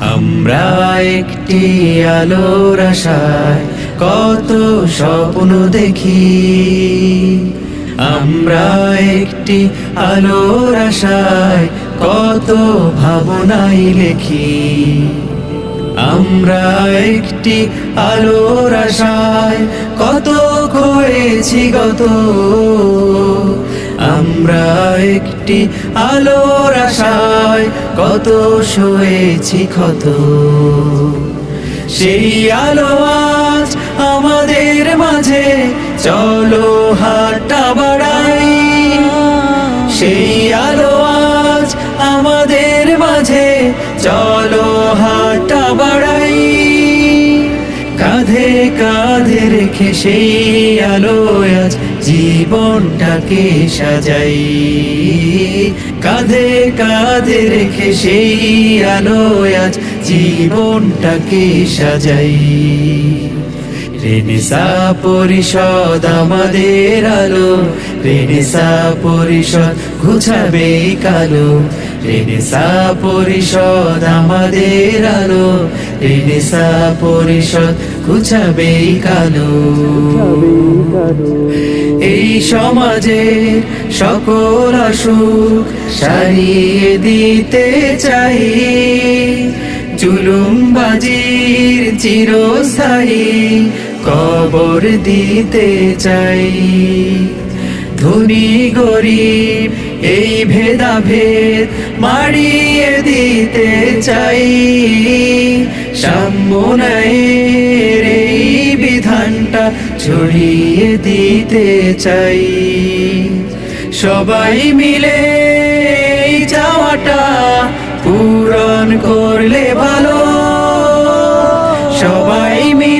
আমরা একটি আলোর আশায় কত স্বপ্ন দেখি। আমরা একটি আলোর আশায় কত ভাবনাই লেখি। আমরা একটি আলোর আশায় কত করেছি গত। আমরা একটি আলোর আশায় কত শুয়েছি ক্ষত সেই আলো আজ আমাদের মাঝে, চলো হাটা বাড়াই। সেই আলো আজ আমাদের মাঝে, চলো হাটা বাড়াই। কাঁধে কাঁধে রেখে সেই আলো আজ জীবনটাকে সাজাই। কাঁধে কাঁধে রেখে সেই আলো আজ জীবনটাকে সাজাই। রেনেসা পরিষদ আমাদের আলো, রেনেসা পরিষদ ঘুছাবে কালো, রেনেসা পরিষদ আমাদের আলো রেনেসা পরিষদ এই কালো। এই সমাজে সকল অসুখ সারিয়ে দিতে চাই। জুলুমবাজির চিরস্থায়ী কবর দিতে চাই। ধনী, গরিব এই ভেদাভেদ মারিয়ে দিতে চাই। সাম্যের এই বিধানটা ছড়িয়ে দিতে চাই। সবাই মিলে চাওয়াটা পূরণ করলে ভালো। সবাই মিলে